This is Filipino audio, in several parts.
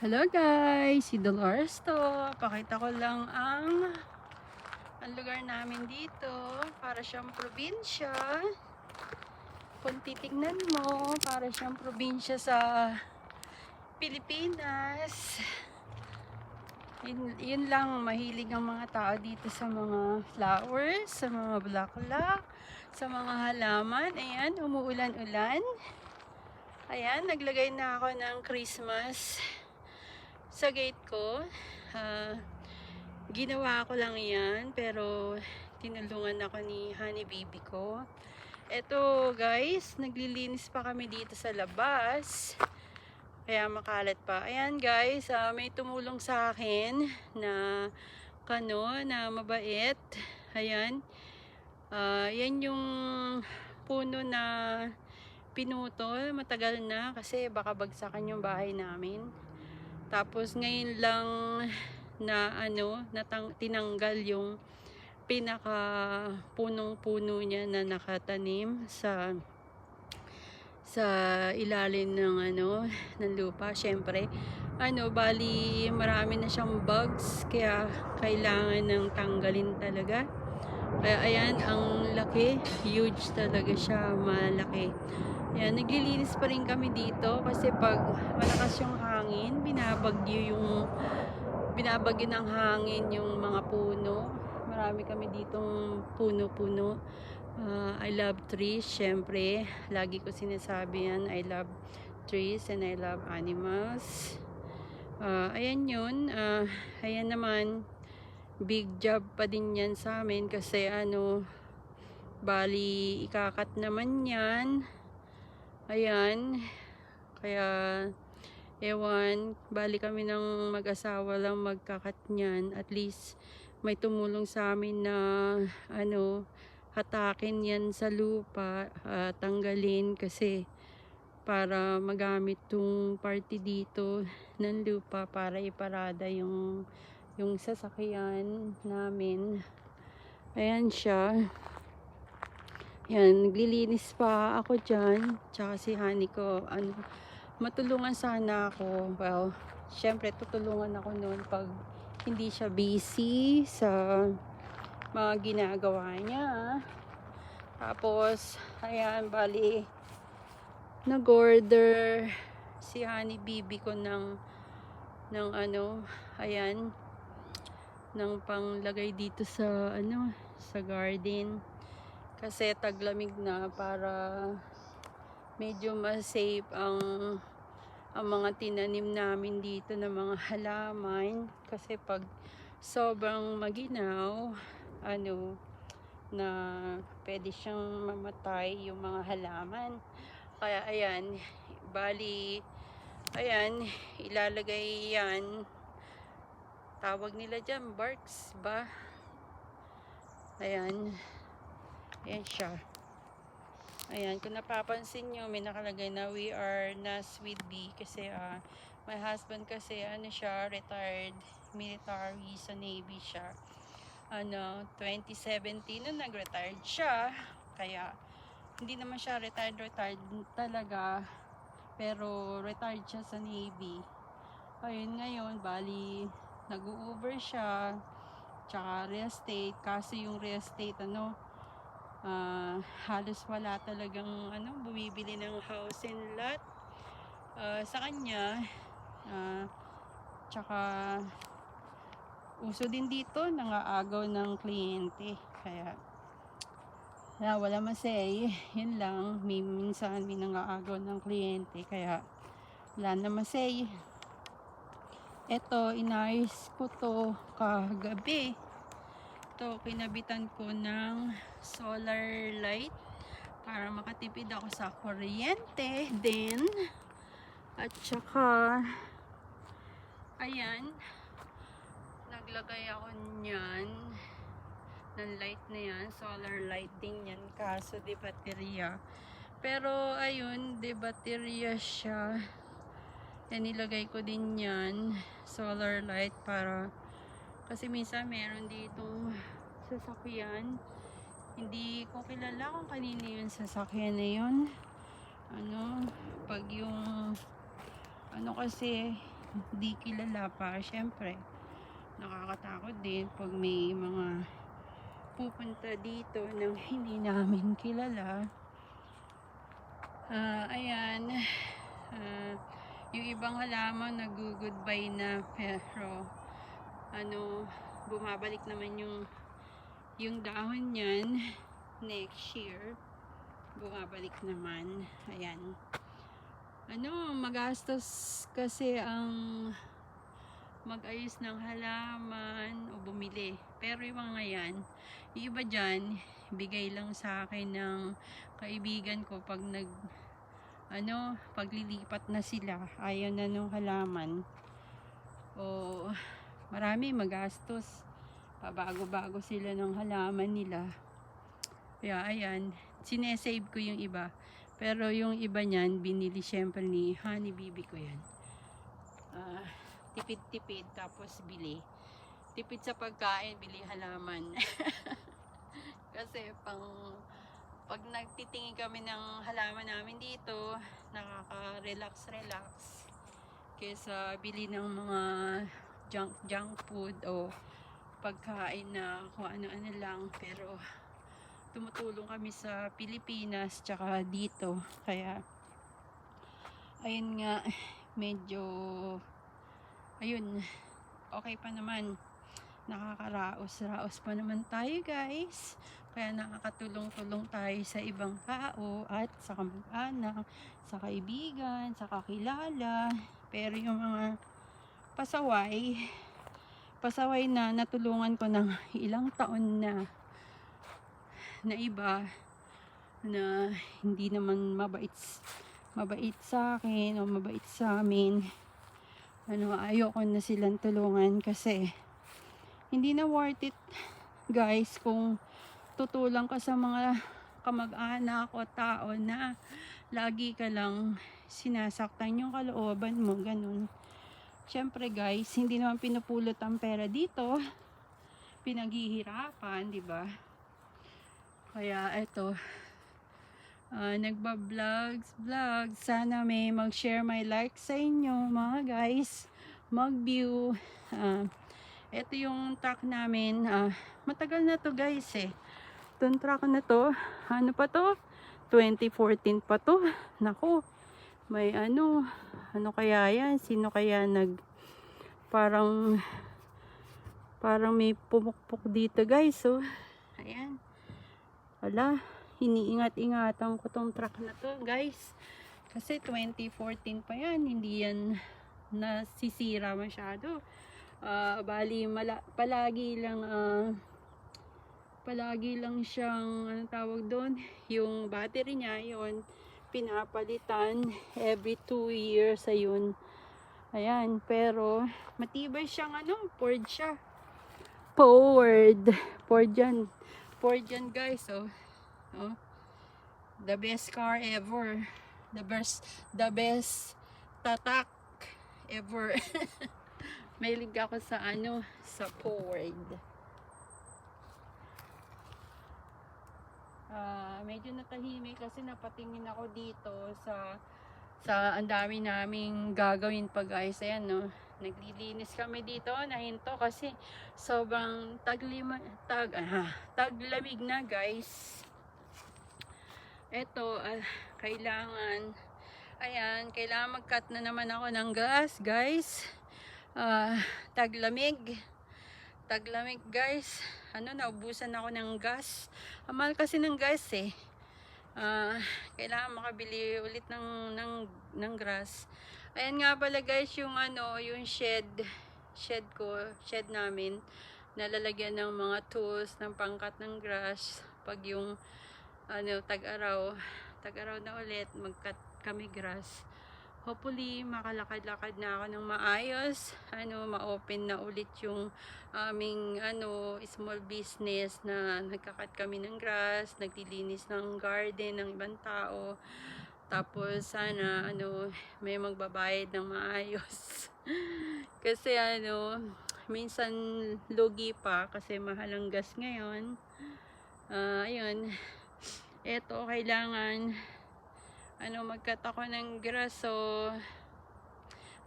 Hello guys, si Dolores to. Pakita ko lang ang ang lugar namin dito para siyang probinsya. Kung titignan mo, para siyang probinsya sa Pilipinas. Yun, yun lang, mahilig ang mga tao dito sa mga flowers, sa mga bulaklak, sa mga halaman. Ayan, umuulan-ulan. Ayan, naglagay na ako ng Christmas sa gate ko. Ah, ginawa ko lang yan, pero tinulungan ako ni Honey Baby ko. Eto guys, naglilinis pa kami dito sa labas. Kaya makalat pa. Ayan guys, ah, may tumulong sa akin na kano na mabait. Ayan. Ah, yan yung puno na pinutol. Matagal na kasi baka bagsakan yung bahay namin. Tapos ngayon lang na ano, natang, tinanggal yung pinaka punong-puno niya na nakatanim sa sa ilalim ng ano ng lupa. Syempre ano bali marami na siyang bugs kaya kailangan ng tanggalin talaga. Kaya ayan ang laki huge talaga siya malaki. Ayan naglilinis pa rin kami dito kasi pag malakas yung hangin binabagyo yung binabagyo ng hangin yung mga puno marami kami ditong puno-puno Uh, I love trees, syempre. Lagi ko sinasabi yan. I love trees and I love animals. Uh, ayan yun. Uh, ayan naman. Big job pa din yan sa amin kasi ano, bali ikakat naman yan. Ayan. Kaya, ewan, bali kami ng mag-asawa lang magkakat niyan. At least, may tumulong sa amin na ano, hatakin yan sa lupa, uh, tanggalin kasi para magamit tong party dito ng lupa para iparada yung yung sasakyan namin. Ayan siya. Yan, naglilinis pa ako dyan. Tsaka si honey ko, ano, matulungan sana ako. Well, syempre tutulungan ako noon pag hindi siya busy sa mga ginagawa niya. Tapos, ayan, bali, nag-order si Honey Bibi ko ng, ng ano, ayan, ng panglagay dito sa, ano, sa garden. Kasi taglamig na para medyo mas safe ang ang mga tinanim namin dito ng mga halaman. Kasi pag sobrang maginaw ano na pwede siyang mamatay yung mga halaman. Kaya ayan bali ayan ilalagay yan. Tawag nila dyan barks ba? Ayan. Ayan siya ayan kung napapansin nyo may nakalagay na we are na sweet bee kasi uh, my husband kasi ano siya retired military sa navy siya ano, 2017 nung nag-retired siya. Kaya, hindi naman siya retired, retired talaga. Pero, retired siya sa Navy. Ayun ngayon, bali, nag-uber siya. Tsaka real estate. Kasi yung real estate, ano, uh, halos wala talagang, ano, bumibili ng house and lot. Uh, sa kanya, uh, tsaka, uso din dito nangaagaw ng kliyente. Kaya na wala masay. Yun lang may minsan may nangaagaw ng kliyente kaya wala na masay. Eto inayos ko to kagabi to kinabitan ko ng solar light para makatipid ako sa kuryente din. At saka ayan naglagay ako niyan ng light na yan solar lighting yan kaso di baterya. Pero ayun di baterya siya. Yan nilagay ko din yan solar light para kasi minsan meron dito sasakyan hindi ko kilala kung kanino yung sasakyan na yun ano pag yung ano kasi di kilala pa, syempre, nakakatakot din pag may mga pupunta dito nang hindi namin kilala. Ah, ayan. Ah, yung ibang halaman nag-goodbye na pero ano, bumabalik naman yung yung dahon niyan next year. Bumabalik naman. Ayan. Ano, magastos kasi ang mag-ayos ng halaman o bumili. Pero yung mga yan, yung iba dyan, bigay lang sa akin ng kaibigan ko pag nag ano, paglilipat na sila, ayaw na nung halaman. O marami magastos. Pabago-bago sila ng halaman nila. Kaya ayan, sinesave ko yung iba. Pero yung iba niyan, binili syempre ni Honey Bibi ko yan. Ah, tipid-tipid tapos bili. Tipid sa pagkain, bili halaman. Kasi pang pag nagtitingin kami ng halaman namin dito, nakaka-relax-relax kaysa bili ng mga junk junk food o pagkain na kung ano-ano lang. Pero tumutulong kami sa Pilipinas tsaka dito. Kaya ayun nga medyo ayun okay pa naman. Nakakaraos-raos pa naman tayo guys. Kaya nakakatulong-tulong tayo sa ibang tao at sa kamag-anak sa kaibigan, sa kakilala. Pero yung mga pasaway pasaway na natulungan ko ng ilang taon na na iba na hindi naman mabait mabait sa akin o mabait sa amin. Ano ayoko na silang tulungan kasi hindi na worth it guys kung tutulang ka sa mga kamag-anak o tao na lagi ka lang sinasaktan yung kalooban mo ganun syempre guys hindi naman pinupulot ang pera dito pinaghihirapan di ba kaya eto, uh, nagba-vlogs, vlogs. Sana may mag-share my like sa inyo mga guys. Mag-view. Uh, ito yung truck namin. Uh, matagal na to guys eh. Itong truck na to, ano pa to? 2014 pa to. Naku, may ano, ano kaya yan? Sino kaya nag, parang, parang may pumukpok dito guys. So, oh. ayan. Wala, iniingat-ingatan ko tong truck na to, guys. Kasi 2014 pa yan, hindi yan nasisira masyado. Uh, bali, mala, palagi lang, uh, palagi lang siyang, ano tawag doon, yung battery niya, yon pinapalitan every 2 years, ayun. Ayan, pero matibay siyang ano, Ford siya. Ford. Ford yan. Ford yan guys, oh. oh. The best car ever. The best, the best tatak ever. Mahilig ako sa ano, sa Ford. Uh, medyo natahimik kasi napatingin ako dito sa sa ang dami naming gagawin pa guys. Ayan no? Naglilinis kami dito. Nahinto kasi sobrang taglima, tag, ah, taglamig na guys. Eto uh, kailangan ayan kailangan mag cut na naman ako ng gas guys. Uh, taglamig. Taglamig guys ano naubusan ako ng gas amal kasi ng gas eh uh, kailangan makabili ulit ng, ng, ng grass Ayan nga pala guys yung ano, yung shed, shed ko, shed namin. Nalalagyan ng mga tools, ng pangkat ng grass. Pag yung ano, tag-araw, tag-araw na ulit, mag-cut kami grass. Hopefully, makalakad-lakad na ako ng maayos. Ano, ma-open na ulit yung aming ano, small business na nagkakat kami ng grass, naglilinis ng garden ng ibang tao. Tapos sana ano may magbabayad ng maayos. kasi ano minsan lugi pa kasi mahal ang gas ngayon. Uh, ayun. Ito kailangan ano magkat ako ng grass so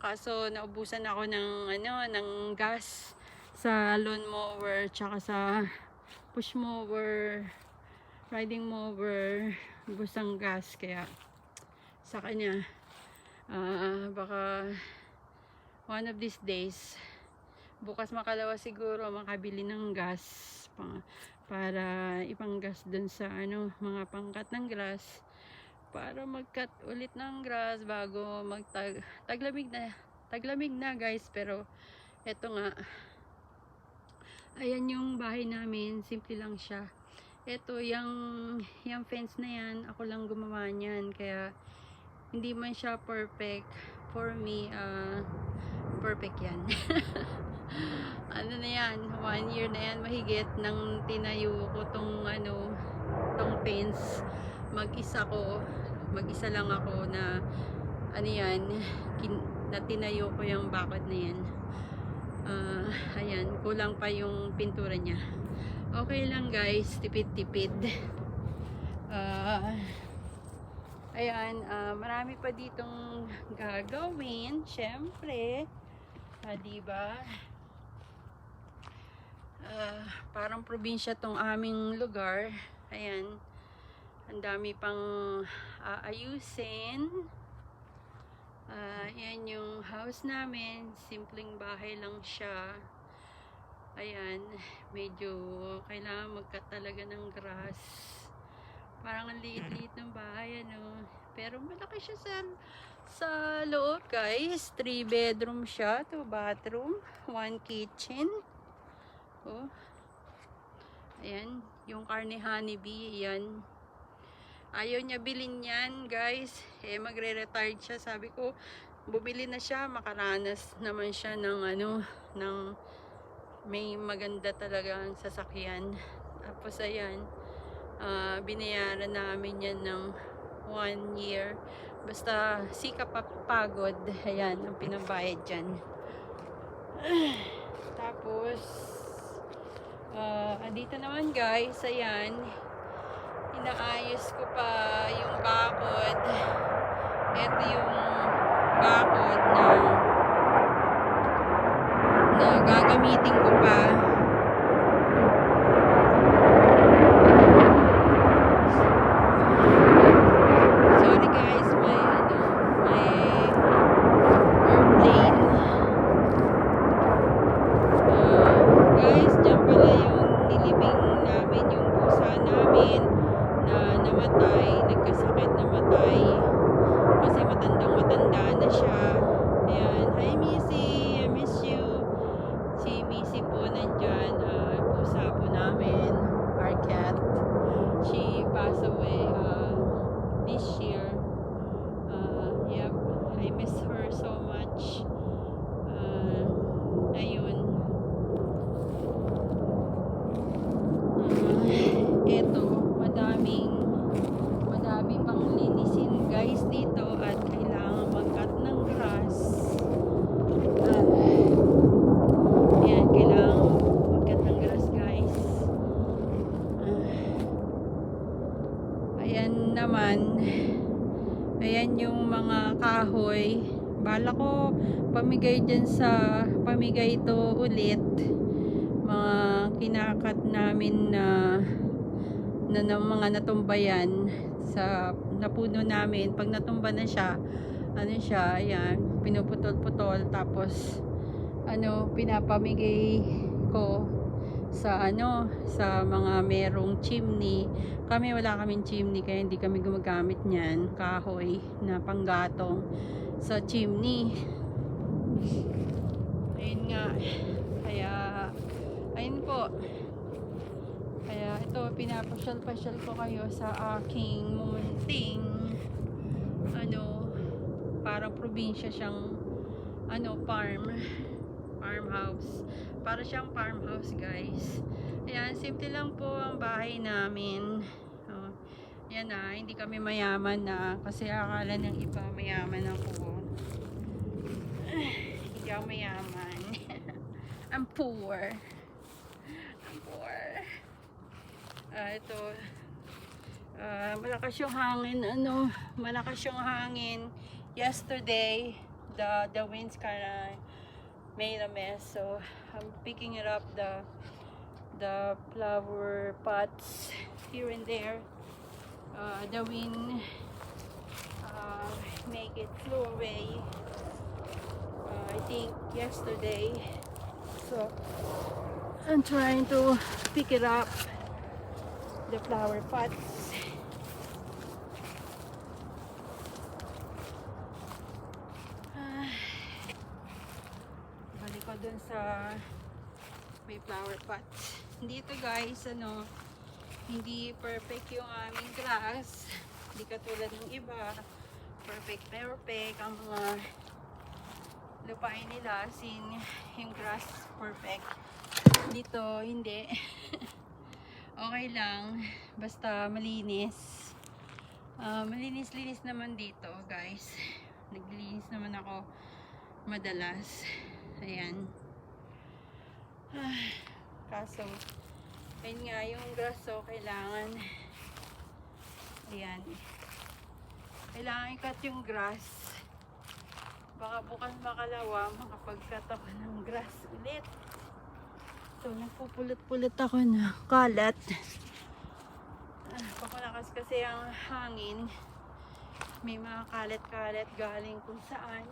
Kaso naubusan ako ng ano, ng gas sa lawn mower tsaka sa push mower, riding mower, ubos ang gas. Kaya sa kanya ah, baka one of these days bukas makalawa siguro makabili ng gas pa- para ipanggas dun sa ano mga pangkat ng grass para mag-cut ulit ng grass bago magtag taglamig na taglamig na guys. Pero eto nga. Ayan yung bahay namin. Simple lang siya. Eto yung yung fence na yan ako lang gumawa niyan. Kaya hindi man siya perfect for me ah, perfect yan. Ano na yan? One year na yan. Mahigit nang tinayo ko tong ano tong fence mag-isa ko mag-isa lang ako na ano yan kin, na tinayo ko yung bakod na yan. Ah, ayan kulang pa yung pintura niya. Okay lang guys tipid-tipid. Ah, ayan ah, marami pa ditong gagawin syempre. Ah, diba? Ah, parang probinsya tong aming lugar. Ayan ang dami pang aayusin Ah, yan yung house namin. Simpleng bahay lang siya. Ayan medyo kailangan magkat talaga ng grass. Parang ang liit-liit ng bahay ano. Pero malaki siya sa sa loob guys. 3 bedroom siya 2 bathroom 1 kitchen. Oh. Ayan yung carne honeybee yan ayaw niya bilhin yan guys. Eh magre-retired siya. Sabi ko bumili na siya. Makaranas naman siya ng ano ng may maganda talaga ang sasakyan. Tapos ayan ah, binayaran namin yan ng one year. Basta sikap at pagod. Ayan ang pinabayad dyan. Tapos ah, dito naman guys. Ayan inaayos ko pa yung bakod. Ito yung bakod na na gagamitin ko pa. Sorry guys, may ano, may airplane. Ah, guys, dyan pala yung nilibing namin yung pusa namin na namatay, nagkasakit namatay kasi matandang matanda na siya ayan, hi Missy I miss you si Missy po nandyan uh, pusa po namin our cat she passed away uh, this year uh, yep, I miss her so much uh, ayun Ah, eto, madaming madami pang linisin guys dito at kailangan mag-cut ng grass. Ah, ayan, kailangan mag-cut ng grass guys. Ah, ayan naman, ayan yung mga kahoy. Bala ko pamigay dyan sa pamigay ito ulit. Mga kinakat namin na na, ng mga natumbayan sa napuno namin. Pag natumba na siya ano siya ayan pinuputol-putol. Tapos ano pinapamigay ko sa ano sa mga merong chimney. Kami wala kaming chimney kaya hindi kami gumagamit niyan. Kahoy na panggatong sa chimney ayun nga. Kaya ayun po. Kaya ito pinapasyal-pasyal ko kayo sa aking munting ano parang probinsya siyang ano farm farmhouse. Para siyang farmhouse guys. Ayan simple lang po ang bahay namin. Oh, yan na hindi kami mayaman na kasi akala ng iba mayaman ako. Hindi ako mayaman I'm poor I'm poor ah ito ah, malakas yung hangin ano malakas yung hangin yesterday the the winds kind of made a mess. So I'm picking it up the the flower pots here and there. Uh, the wind uh, make it flew away. Uh, I think yesterday. So I'm trying to pick it up the flower pots. Ah, balik ko dun sa may flower pots. Dito guys, ano, hindi perfect yung aming grass. Hindi katulad ng iba. Perfect, perfect. Ang mga lupain nila, sin yung grass perfect. Dito, hindi. okay lang. Basta malinis. Ah, malinis-linis naman dito, guys. Naglilinis naman ako madalas. Ayan. Ah, kaso, ayun nga, yung grass, so, kailangan, ayan, kailangan i-cut yung grass. Baka bukas makalawa, makapag-cut ako ng grass ulit. So, nagpupulot-pulot ako na kalat. Ah, Papalakas kasi ang hangin. May mga kalat-kalat galing kung saan.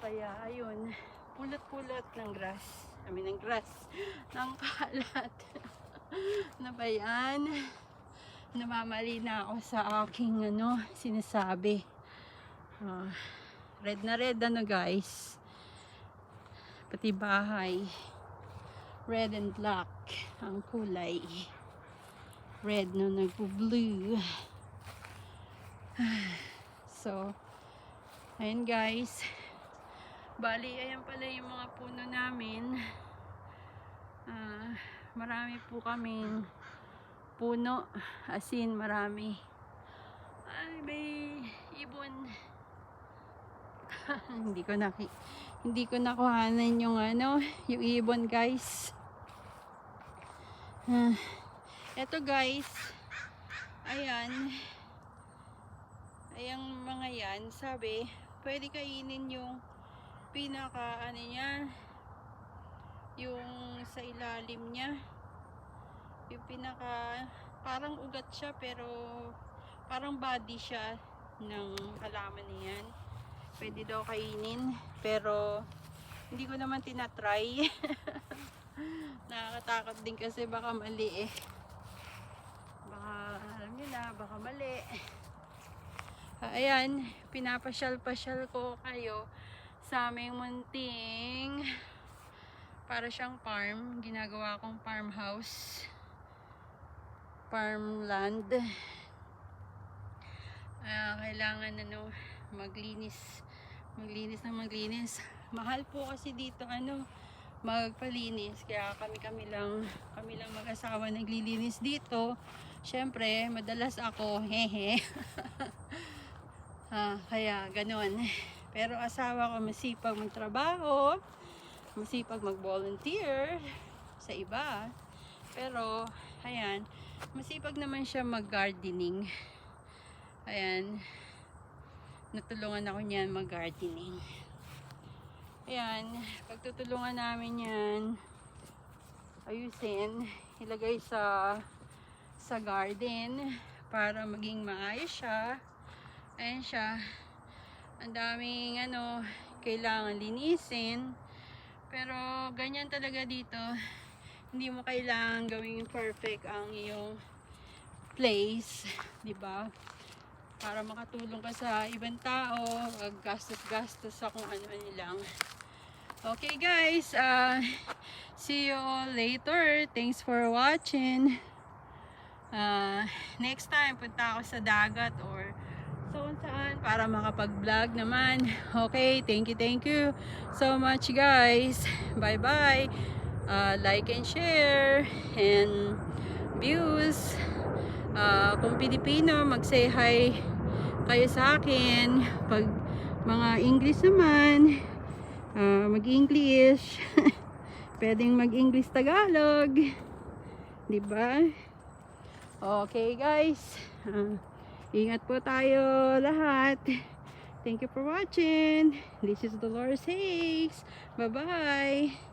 Kaya, ayun, pulot-pulot ng grass. I mean, ng grass. Ng kalat. na ba yan? Namamali na ako sa aking, ano, sinasabi. Ah, red na red, ano, guys. Pati bahay red and black ang kulay. Red na nagpo-blue. So, ayun guys. Bali, ayan pala yung mga puno namin. Ah, marami po kaming puno. As in, marami. Ay, may ibon. hindi ko na hindi ko nakuhanan yung ano, yung ibon guys. Ah, eto guys. Ayan. Ayang mga yan, sabi, pwede kainin yung pinaka ano niya, yung sa ilalim niya. Yung pinaka parang ugat siya pero parang body siya ng halaman niyan. Pwede daw kainin pero hindi ko naman tinatry. Nakakatakot din kasi baka mali eh. Baka alam niyo na, baka mali. Ah, ayan, pinapasyal-pasyal ko kayo sa aming munting para siyang farm. Ginagawa kong farmhouse. Farmland. Ah, kailangan ano, maglinis. Maglinis na maglinis. Mahal po kasi dito ano, magpalinis. Kaya kami-kami lang, kami lang mag-asawa naglilinis dito. Siyempre, madalas ako, hehe. Ah, kaya ganon. Pero asawa ko masipag magtrabaho, masipag mag-volunteer sa iba. Pero, ayan, masipag naman siya mag-gardening. Ayan, natulungan ako niyan mag-gardening. Ayan, pagtutulungan namin yan, ayusin, ilagay sa sa garden para maging maayos siya. Ayan siya. Ang daming ano, kailangan linisin. Pero ganyan talaga dito. Hindi mo kailangan gawing perfect ang iyong place, 'di ba? Para makatulong ka sa ibang tao, gastos-gastos sa kung ano-ano lang. Okay guys, uh, see you all later. Thanks for watching. Uh, next time punta ako sa dagat or saan saan para makapag-vlog naman. Okay, thank you, thank you so much guys. Bye bye. Uh, like and share and views. Uh, kung Pilipino, mag-say hi kayo sa akin. Pag mga English naman, uh, mag-English. Pwedeng mag-English Tagalog. 'Di ba? Okay guys. Uh, ingat po tayo lahat. Thank you for watching. This is Dolores Hakes. Bye-bye.